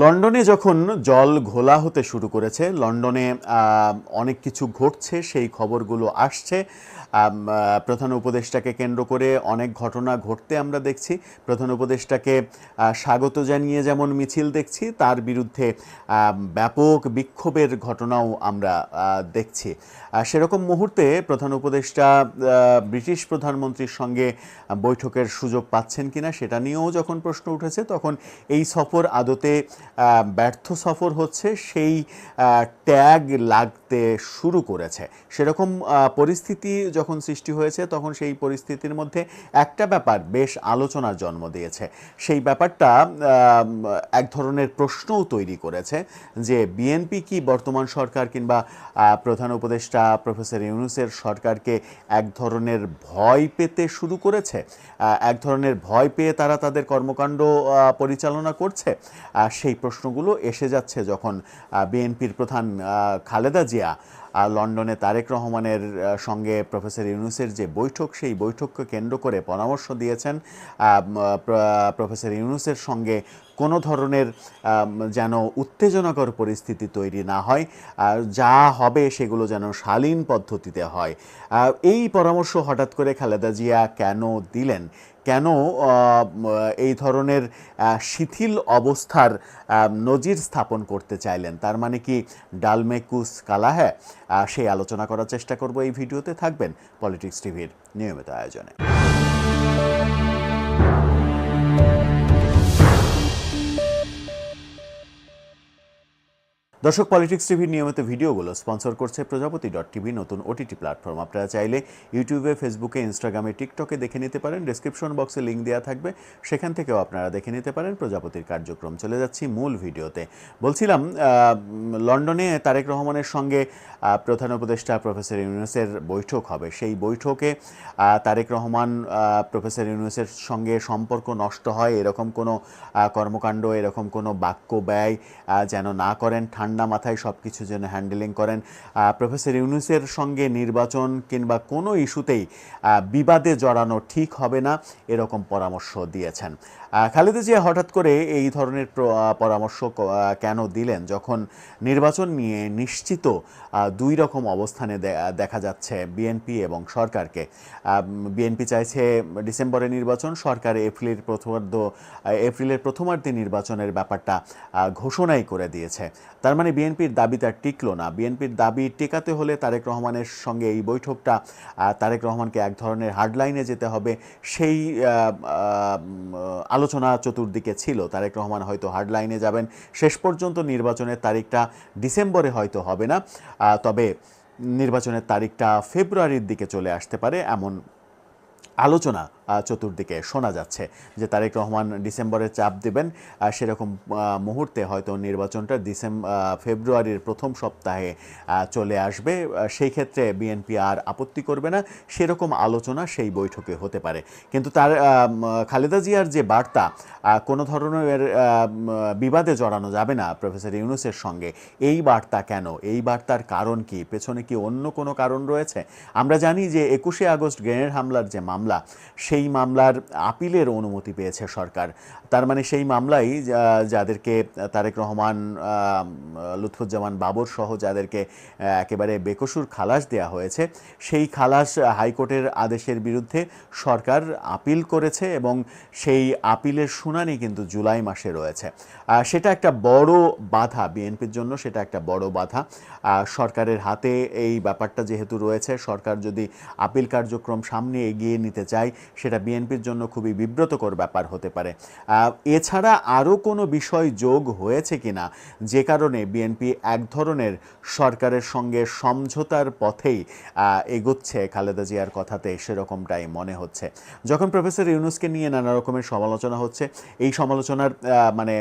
লন্ডনে যখন জল ঘোলা হতে শুরু করেছে, লন্ডনে অনেক কিছু ঘটছে, সেই খবরগুলো আসছে। প্রধান উপদেষ্টাকে কেন্দ্র করে অনেক ঘটনা ঘটতে আমরা দেখছি। প্রধান উপদেষ্টাকে স্বাগত জানিয়ে যেমন মিছিল দেখছি, তার বিরুদ্ধে ব্যাপক বিক্ষোভের ঘটনাও আমরা দেখছি। সেরকম মুহূর্তে প্রধান উপদেষ্টা ব্রিটিশ প্রধানমন্ত্রীর সঙ্গে বৈঠকের সুযোগ পাচ্ছেন কিনা, সেটা নিয়েও যখন প্রশ্ন উঠেছে, তখন এই সফর আদতে ব্যর্থ সফর হচ্ছে সেই ট্যাগ লাগতে শুরু করেছে। সেরকম পরিস্থিতি যখন সৃষ্টি হয়েছে তখন সেই পরিস্থিতির মধ্যে একটা ব্যাপার বেশ আলোচনার জন্ম দিয়েছে। সেই ব্যাপারটা এক ধরনের প্রশ্নও তৈরি করেছে যে বিএনপি কি বর্তমান সরকার কিংবা প্রধান উপদেষ্টা প্রফেসর ইউনুসের সরকারকে এক ধরনের ভয় পেতে শুরু করেছে? এক ধরনের ভয় পেয়ে তারা তাদের কর্মকাণ্ড পরিচালনা করছে? আহ, সেই প্রশ্নগুলো এসে যাচ্ছে যখন বিএনপির প্রধান খালেদা জিয়া লন্ডনে তারেক রহমানের সঙ্গে প্রফেসর ইউনুসের যে বৈঠক, সেই বৈঠককে কেন্দ্র করে পরামর্শ দিয়েছেন। প্রফেসর ইউনুসের সঙ্গে কোনো ধরনের যেন উত্তেজনাকর পরিস্থিতি তৈরি না হয়, আর যা হবে সেগুলো যেন শালীন পদ্ধতিতে হয়। এই পরামর্শ হঠাৎ করে খালেদা জিয়া কেন দিলেন? কেন এই ধরনের শিথিল অবস্থার নজির স্থাপন করতে চাইলেন? তার মানে কি ডালমেকুস কালা হ্যাঁ সেই আলোচনা করার চেষ্টা করব এই ভিডিওতে। থাকবেন পলিটিক্স টিভির নিয়মিত আয়োজনে। দর্শক পলিটিক্স টিভির নিয়মিত ভিডিওগুলো স্পন্সর করছে প্রজাপতি ডট টিভি নতুন ওটিটি প্ল্যাটফর্ম আপনারা চাইলে ইউটিউবে ফেসবুকে ইনস্টাগ্রামে টিকটকে দেখে নিতে পারেন। ডেসক্রিপশন বক্সে লিঙ্ক দেওয়া থাকবে। সেখান থেকেও আপনারা দেখে নিতে পারেন প্রজাপতির কার্যক্রম। চলে যাচ্ছি মূল ভিডিওতে। বলছিলাম লন্ডনে তারেক রহমানের সঙ্গে প্রধান উপদেষ্টা প্রফেসর ইউনুসের বৈঠক হবে। সেই বৈঠকে তারেক রহমান প্রফেসর ইউনুসের সঙ্গে সম্পর্ক নষ্ট হয়। এরকম কোনো কর্মকাণ্ড, এরকম কোনো বাক্য ব্যয় যেন না করেন। ঠান্ডা মাথায় সব কিছু যেন হ্যান্ডেলিং করেন। প্রফেসর ইউনুসের সঙ্গে নির্বাচন কিংবা কোনো ইস্যুতেই বিবাদে জড়ানো ঠিক হবে না, এরকম পরামর্শ দিয়েছেন। খালেদা জিয়া হঠাৎ করে এই ধরনের পরামর্শ কেন দিলেন? যখন নির্বাচন নিয়ে নিশ্চিত দুই রকম অবস্থানে দেখা যাচ্ছে বিএনপি এবং সরকারকে। বিএনপি চাইছে ডিসেম্বরে নির্বাচন, সরকার এপ্রিলের প্রথমার্ধ এপ্রিলের প্রথমার্ধে নির্বাচনের ব্যাপারটা ঘোষণাই করে দিয়েছে। তার মানে বিএনপির দাবি তার টিকলো না। বিএনপির দাবি টেকাতে হলে তারেক রহমানের সঙ্গে এই বৈঠকটা তারেক রহমানকে এক ধরনের হার্ডলাইনে যেতে হবে, সেই আলোচনা চতুর্দিকে ছিল। তারেক রহমান হয়তো হার্ডলাইনে যাবেন, শেষ পর্যন্ত নির্বাচনের তারিখটা ডিসেম্বরে হয়তো হবে না তবে নির্বাচনের তারিখটা ফেব্রুয়ারির দিকে চলে আসতে পারে, এমন আলোচনা চতুর্দিকে শোনা যাচ্ছে যে তারেক রহমান ডিসেম্বরে চাপ দেবেন। সেরকম মুহূর্তে হয়তো নির্বাচনটা ডিসেম্বর ফেব্রুয়ারির প্রথম সপ্তাহে চলে আসবে। সেই ক্ষেত্রে বিএনপি আর আপত্তি করবে না। সেরকম আলোচনা সেই বৈঠকে হতে পারে। কিন্তু তার খালেদা জিয়ার যে বার্তা কোনো ধরনের বিবাদে জড়ানো যাবে না প্রফেসর ইউনুসের সঙ্গে। এই বার্তা কেন? এই বার্তার কারণ কি? পেছনে কি অন্য কোনো কারণ রয়েছে? আমরা জানি যে একুশে আগস্ট গ্রেনেড হামলার যে মামলা সেই মামলার আপিলের অনুমতি পেয়েছে সরকার। তার মানে সেই মামলাই যাদেরকে তারেক রহমান লুৎফুজ্জামান বাবর সহ যাদেরকে একেবারে বেকসুর খালাস দেওয়া হয়েছে, সেই খালাস হাইকোর্টের আদেশের বিরুদ্ধে সরকার আপিল করেছে এবং সেই আপিলের শুনানি কিন্তু জুলাই মাসে রয়েছে। সেটা একটা বড় বাধা বিএনপির জন্য, সেটা একটা বড় বাধা। সরকারের হাতে এই ব্যাপারটা যেহেতু রয়েছে, সরকার যদি আপিল কার্যক্রম সামনে এগিয়ে নিতে চায় সেটা বিএনপির জন্য খুবই বিব্রতকর ব্যাপার হতে পারে। এছাড়া আরও কোনো বিষয় যোগ হয়েছে কিনা, যে কারণে বিএনপি এক ধরনের সরকারের সঙ্গে সমঝোতার পথেই এগোচ্ছে খালেদা জিয়ার কথাতে সেরকমটাই মনে হচ্ছে। যখন প্রফেসর ইউনুসকে নিয়ে নানা রকমের সমালোচনা হচ্ছে, এই সমালোচনার মানে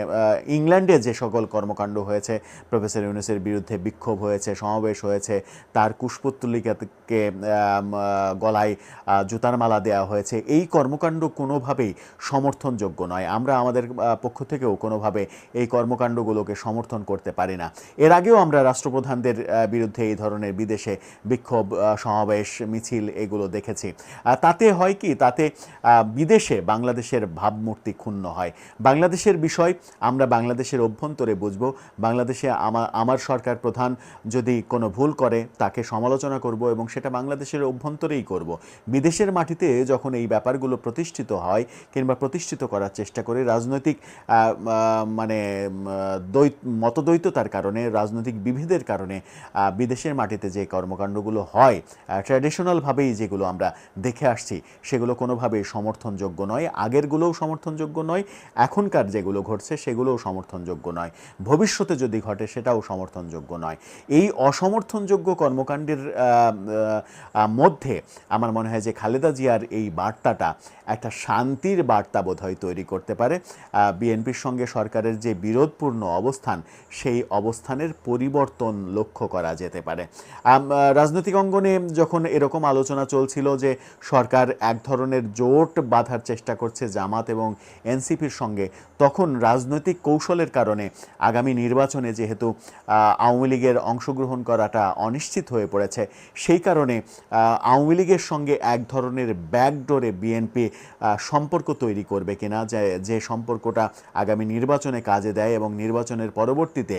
ইংল্যান্ডে যে সকল কর্মকাণ্ড হয়েছে, প্রফেসর ইউনুসের বিরুদ্ধে বিক্ষোভ হয়েছে, সমাবেশ হয়েছে, তার কুশপুত্তলিকাকে গলায় জুতার মালা দেওয়া হয়েছে এই কর্মকাণ্ড কোনোভাবেই সমর্থনযোগ্য নয়। আমরা আমাদের পক্ষ থেকেও কোনোভাবে এই কর্মকাণ্ডগুলোকে সমর্থন করতে পারি না। এর আগেও আমরা রাষ্ট্রপ্রধানদের বিরুদ্ধে এই ধরনের বিদেশে বিক্ষোভ সমাবেশ, মিছিল এগুলো দেখেছি। তাতে হয় কি? তাতে বিদেশে বাংলাদেশের ভাবমূর্তি ক্ষুণ্ণ হয়। বাংলাদেশের বিষয় আমরা বাংলাদেশের অভ্যন্তরে বুঝব। বাংলাদেশে আমার সরকার প্রধান যদি কোনো ভুল করে, তাকে সমালোচনা করব এবং সেটা বাংলাদেশের অভ্যন্তরেই করব। বিদেশের মাটিতে যখন এই ব্যাপারগুলো প্রতিষ্ঠিত হয় কিংবা প্রতিষ্ঠিত করার চেষ্টা করে রাজনৈতিক মানে দ্বৈত, মতদ্বৈততার কারণে, রাজনৈতিক বিভেদের কারণে বিদেশের মাটিতে যে কর্মকাণ্ডগুলো হয় ট্র্যাডিশনালভাবেই যেগুলো আমরা দেখে আসছি, সেগুলো কোনোভাবেই সমর্থনযোগ্য নয়। আগেরগুলোও সমর্থনযোগ্য নয়, এখনকার যেগুলো ঘটছে সেগুলোও সমর্থনযোগ্য নয়। ভবিষ্যতে যদি ঘটে সেটাও সমর্থনযোগ্য নয়। এই অসমর্থনযোগ্য কর্মকাণ্ডের মধ্যে আমার মনে হয় যে খালেদা জিয়ার এই বার্তাটা একটা শান্তির বার্তা বোধহয় তৈরি করতে পারে। বিএনপির সঙ্গে সরকারের যে বিরোধপূর্ণ অবস্থান, সেই অবস্থানের পরিবর্তন লক্ষ্য করা যেতে পারে। রাজনৈতিক অঙ্গনে যখন এরকম আলোচনা চলছিল যে সরকার এক ধরনের জোট বাঁধার চেষ্টা করছে জামাত এবং এনসিপির সঙ্গে, তখন রাজনৈতিক কৌশলের কারণে আগামী নির্বাচনে যেহেতু আওয়ামী লীগের অংশগ্রহণ করাটা অনিশ্চিত হয়ে পড়েছে, সেই কারণে আওয়ামী লীগের সঙ্গে এক ধরনের ব্যাকডোরে বিএনপি সম্পর্ক তৈরি করবে কিনা, যে যে সম্পর্কটা আগামী নির্বাচনে কাজে দেয় এবং নির্বাচনের পরবর্তীতে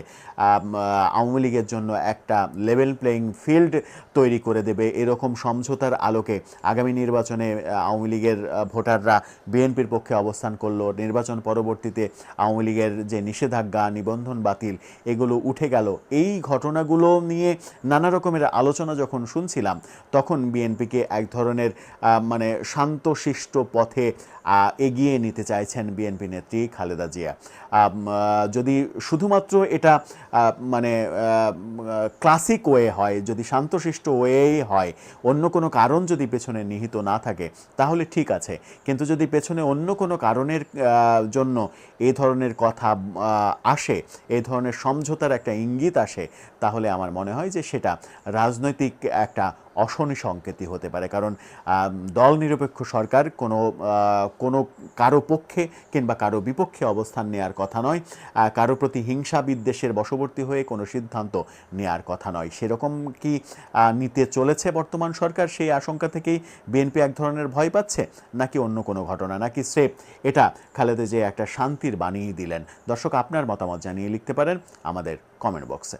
আওয়ামী লীগের জন্য একটা লেভেল প্লেয়িং ফিল্ড তৈরি করে দেবে, এরকম সমঝোতার আলোকে আগামী নির্বাচনে আওয়ামী লীগের ভোটাররা বিএনপির পক্ষে অবস্থান করল, নির্বাচন পরবর্তীতে আওয়ামী লীগের যে নিষেধাজ্ঞা, নিবন্ধন বাতিল, এগুলো উঠে গেল। এই ঘটনাগুলো নিয়ে নানা রকমের আলোচনা যখন শুনছিলাম, তখন বিএনপিকে এক ধরনের মানে মানে শান্তশিষ্ট পথে এগিয়ে নিতে চাইছেন বিএনপি নেত্রী খালেদা জিয়া। যদি শুধুমাত্র এটা মানে ক্লাসিক ওয়ে হয়, যদি শান্তশিষ্ট ওয়েই হয়, অন্য কোনো কারণ যদি পেছনে নিহিত না থাকে, তাহলে ঠিক আছে। কিন্তু যদি পেছনে অন্য কোনো কারণের জন্য এই ধরনের কথা আসে এই ধরনের সমঝোতার একটা ইঙ্গিত আসে, তাহলে আমার মনে হয় যে সেটা রাজনৈতিক একটা অশনি সংকেতই হতে পারে। কারণ দল নিরপেক্ষ সরকার কোনো কোনো কারও পক্ষে কিংবা কারও বিপক্ষে অবস্থান নেওয়ার কথা নয়। কারও প্রতি হিংসা বিদ্বেষের বশবর্তী হয়ে কোনো সিদ্ধান্ত নেওয়ার কথা নয়। সেরকম কি নিতে চলেছে বর্তমান সরকার? সেই আশঙ্কা থেকেই বিএনপি এক ধরনের ভয় পাচ্ছে? নাকি অন্য কোনো ঘটনা? নাকি স্রেফ এটা খালেদা যে একটা শান্তির বানিয়ে দিলেন? দর্শক, আপনার মতামত জানিয়ে লিখতে পারেন আমাদের কমেন্ট বক্সে